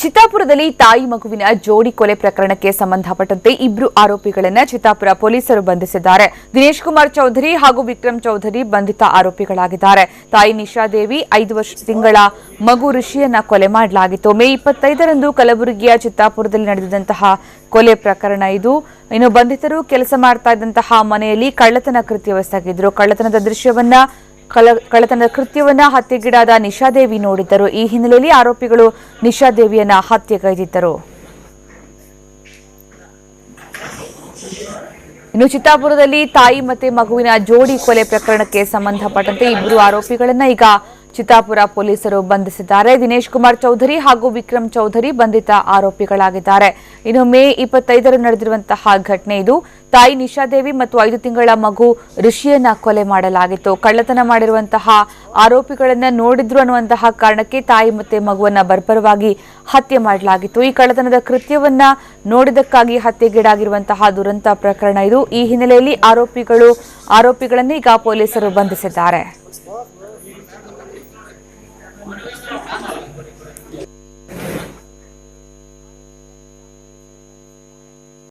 ಚಿತ್ತಾಪುರದಲ್ಲಿ ತಾಯಿ ಮಗುವಿನ ಜೋಡಿ ಕೊಲೆ ಪ್ರಕರಣಕ್ಕೆ ಸಂಬಂಧಪಟ್ಟಂತೆ ಇಬ್ರು ಆರೋಪಿಗಳನ್ನು ಚಿತ್ತಾಪುರ ಪೊಲೀಸರು ಬಂಧಿಸಿದ್ದಾರೆ. ದಿನೇಶ್ ಕುಮಾರ್ ಚೌಧರಿ ಹಾಗೂ ವಿಕ್ರಮ್ ಚೌಧರಿ ಬಂಧಿತ ಆರೋಪಿಗಳಾಗಿದ್ದಾರೆ. ತಾಯಿ ನಿಶಾದೇವಿ ಐದು ವರ್ಷ ತಿಂಗಳ ಮಗು ಋಷಿಯನ್ನ ಕೊಲೆ ಮಾಡಲಾಗಿತ್ತು. ಮೇ ಇಪ್ಪತ್ತೈದರಂದು ಕಲಬುರಗಿಯ ಚಿತ್ತಾಪುರದಲ್ಲಿ ನಡೆದಂತಹ ಕೊಲೆ ಪ್ರಕರಣ ಇದು. ಇನ್ನು ಬಂಧಿತರು ಕೆಲಸ ಮಾಡ್ತಾ ಇದ್ದಂತಹ ಮನೆಯಲ್ಲಿ ಕಳ್ಳತನ ಕೃತ್ಯವೆಸಗಿದ್ರು ಕಳ್ಳತನದ ದೃಶ್ಯವನ್ನ ಕಳ- ಕಳ್ಳತನದ ಕೃತ್ಯವನ್ನ ಹತ್ಯೆಗೀಡಾದ ನಿಶಾದೇವಿ ನೋಡಿದ್ದರು. ಈ ಹಿನ್ನೆಲೆಯಲ್ಲಿ ಆರೋಪಿಗಳು ನಿಶಾದೇವಿಯನ್ನ ಹತ್ಯೆಗೈದಿದ್ದರು ಇನ್ನು ಚಿತ್ತಾಪುರದಲ್ಲಿ ತಾಯಿ ಮತ್ತೆ ಮಗುವಿನ ಜೋಡಿ ಕೊಲೆ ಪ್ರಕರಣಕ್ಕೆ ಸಂಬಂಧಪಟ್ಟಂತೆ ಇಬ್ಬರು ಆರೋಪಿಗಳನ್ನ ಈಗ ಚಿತ್ತಾಪುರ ಪೊಲೀಸರು ಬಂಧಿಸಿದ್ದಾರೆ. ದಿನೇಶ್ ಕುಮಾರ್ ಚೌಧರಿ ಹಾಗೂ ವಿಕ್ರಮ್ ಚೌಧರಿ ಬಂಧಿತ ಆರೋಪಿಗಳಾಗಿದ್ದಾರೆ. ಇನ್ನು ಮೇ ಇಪ್ಪತ್ತೈದರ ನಡೆದಿರುವಂತಹ ಘಟನೆ ಇದು. ತಾಯಿ ನಿಶಾದೇವಿ ಮತ್ತು ಐದು ತಿಂಗಳ ಮಗು ಋಷಿಯನ್ನ ಕೊಲೆ ಮಾಡಲಾಗಿತ್ತು. ಕಳ್ಳತನ ಮಾಡಿರುವಂತಹ ಆರೋಪಿಗಳನ್ನ ನೋಡಿದ್ರು ಅನ್ನುವಂತಹ ಕಾರಣಕ್ಕೆ ತಾಯಿ ಮತ್ತೆ ಮಗುವನ್ನ ಬರ್ಬರವಾಗಿ ಹತ್ಯೆ ಮಾಡಲಾಗಿತ್ತು. ಈ ಕಳ್ಳತನದ ಕೃತ್ಯವನ್ನ ನೋಡಿದಕ್ಕಾಗಿ ಹತ್ಯೆಗೀಡಾಗಿರುವಂತಹ ದುರಂತ ಪ್ರಕರಣ ಇದು. ಈ ಹಿನ್ನೆಲೆಯಲ್ಲಿ ಆರೋಪಿಗಳು, ಆರೋಪಿಗಳನ್ನು ಈಗ ಪೊಲೀಸರು ಬಂಧಿಸಿದ್ದಾರೆ.